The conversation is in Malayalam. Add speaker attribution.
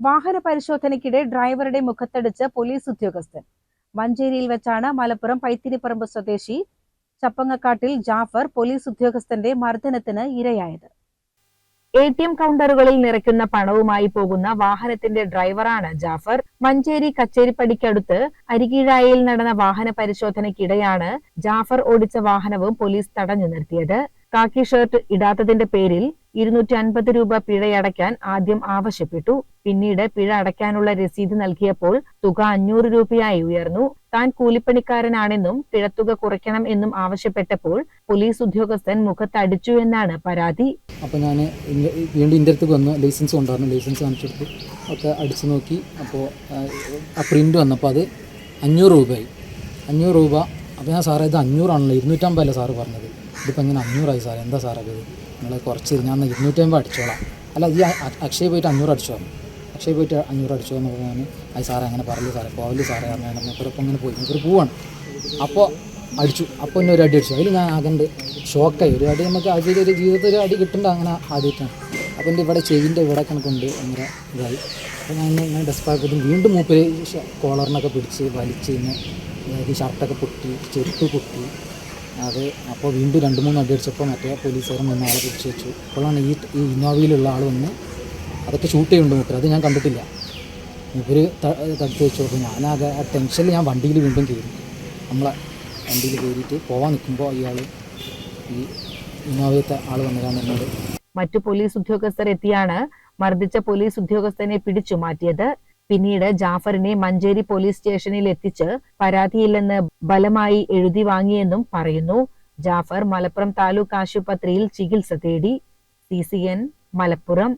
Speaker 1: വാഹന പരിശോധനയ്ക്കിടെ ഡ്രൈവറുടെ മുഖത്തടിച്ച് പോലീസ് ഉദ്യോഗസ്ഥൻ. മഞ്ചേരിയിൽ വെച്ചാണ് മലപ്പുറം പൈത്തിരിപ്പറമ്പ് സ്വദേശി ചപ്പങ്ങക്കാട്ടിൽ ജാഫർ പോലീസ് ഉദ്യോഗസ്ഥന്റെ മർദ്ദനത്തിന് ഇരയായത്. എ ടി എം കൗണ്ടറുകളിൽ നിറയ്ക്കുന്ന പണവുമായി പോകുന്ന വാഹനത്തിന്റെ ഡ്രൈവറാണ് ജാഫർ. മഞ്ചേരി കച്ചേരിപ്പടിക്കടുത്ത് അരികീഴായിൽ നടന്ന വാഹന പരിശോധനയ്ക്കിടെയാണ് ജാഫർ ഓടിച്ച വാഹനവും പോലീസ് തടഞ്ഞു നിർത്തിയത്. കാക്കി ഷർട്ട് ഇടാത്തതിന്റെ പേരിൽ ഇരുന്നൂറ്റി അൻപത് രൂപ പിഴയടയ്ക്കാൻ ആദ്യം ആവശ്യപ്പെട്ടു. പിന്നീട് പിഴ അടയ്ക്കാനുള്ള രസീത് നൽകിയപ്പോൾ തുക അഞ്ഞൂറ് രൂപയായി ഉയർന്നു. താൻ കൂലിപ്പണിക്കാരനാണെന്നും പിഴത്തുക കുറയ്ക്കണം എന്നും ആവശ്യപ്പെട്ടപ്പോൾ പോലീസ് ഉദ്യോഗസ്ഥൻ മുഖത്തടിച്ചു എന്നാണ് പരാതി.
Speaker 2: അപ്പോൾ ഞാൻ വീണ്ടും എന്റെ അടുത്ത് വന്നു ലൈസൻസ് കൊണ്ടുവരണം ലൈസൻസ് കാണിച്ചെടുത്തു. ഒക്കെ അടിച്ചു നോക്കി. അപ്പോൾ ആ വന്നപ്പോൾ അത് അഞ്ഞൂറ് രൂപയായി. അഞ്ഞൂറ് രൂപ. അപ്പോൾ ഞാൻ സാറേ ഇത് അഞ്ഞൂറാണല്ലോ ഇരുന്നൂറ്റമ്പതല്ലേ സാറ് പറഞ്ഞത്? ഇതിപ്പോൾ ഇങ്ങനെ അഞ്ഞൂറായി സാർ എന്താ സാറേ ഇത്? നിങ്ങൾ കുറച്ച് ഞാൻ ഇരുന്നൂറ്റമ്പത് അടിച്ചോളാം. അല്ല ഈ അക്ഷയ പോയിട്ട് അഞ്ഞൂറ് അടിച്ചോ? അക്ഷയ പോയിട്ട് അഞ്ഞൂറ് അടിച്ചോ എന്ന് പറഞ്ഞാൽ അത് സാറേ അങ്ങനെ പറയില്ല സാറേ. പോവൽ സാറേ പറഞ്ഞാൽ മൂപ്പരപ്പം ഇങ്ങനെ പോയി. മൂപ്പര് പോവാണ്. അപ്പോൾ അടിച്ചു. അപ്പോൾ എന്നെ ഒരു അടി അടിച്ചു. അതിൽ ഞാൻ ആകണ്ട് ഷോക്കായി. ഒരു അടി നമുക്ക് അതിൽ ഒരു ജീവിതത്തിൽ ഒരു അടി കിട്ടേണ്ട അങ്ങനെ ആദ്യമായിട്ടാണ്. അപ്പോൾ എന്റെ ഇവിടെ ചെവിന്റെ ഇവിടെ കണക്കുണ്ട് അങ്ങനെ ഇതായി. അപ്പോൾ ഞാൻ ഇങ്ങനെ ഡെസ്പാക്കത്തും വീണ്ടും മൂപ്പര് കോളറിനൊക്കെ പിടിച്ച് വലിച്ച് ഇങ്ങനെ ഷർട്ടൊക്കെ പൊട്ടി ചെരുപ്പ് പൊട്ടി. അത് അപ്പോൾ വീണ്ടും രണ്ട് മൂന്ന് അടി അടിച്ചപ്പോൾ മറ്റേ പോലീസുകാരൻ വന്ന് ആളെ പിടിച്ചു വെച്ചു. അപ്പോഴാണ് ഈ ഈ ഇന്നോവയിലുള്ള ആൾ വന്ന് അതൊക്കെ ഷൂട്ട് ചെയ്യുന്നുണ്ട് മൂപ്പര് അത് ഞാൻ കണ്ടിട്ടില്ല. ഇവർ തടുത്ത് വെച്ചു. അപ്പോൾ ഞാനാകെ ആ ടെൻഷനിൽ ഞാൻ വണ്ടിയിൽ വീണ്ടും കയറി നമ്മളെ വണ്ടിയിൽ കയറിയിട്ട് പോവാൻ നിൽക്കുമ്പോൾ ഇയാൾ ഈ ഇന്നോവയത്തെ ആൾ വന്നതാണ്
Speaker 1: മറ്റു പോലീസ് ഉദ്യോഗസ്ഥർ എത്തിയാണ് മർദ്ദിച്ച പോലീസ് ഉദ്യോഗസ്ഥനെ പിടിച്ചു മാറ്റിയത്. പിന്നീട് ജാഫറിനെ മഞ്ചേരി പോലീസ് സ്റ്റേഷനിൽ എത്തിച്ച് പരാതിയില്ലെന്ന് ബലമായി എഴുതി വാങ്ങിയെന്നും പറയുന്നു. ജാഫർ മലപ്പുറം താലൂക്ക് ആശുപത്രിയിൽ ചികിത്സ തേടി. സി മലപ്പുറം.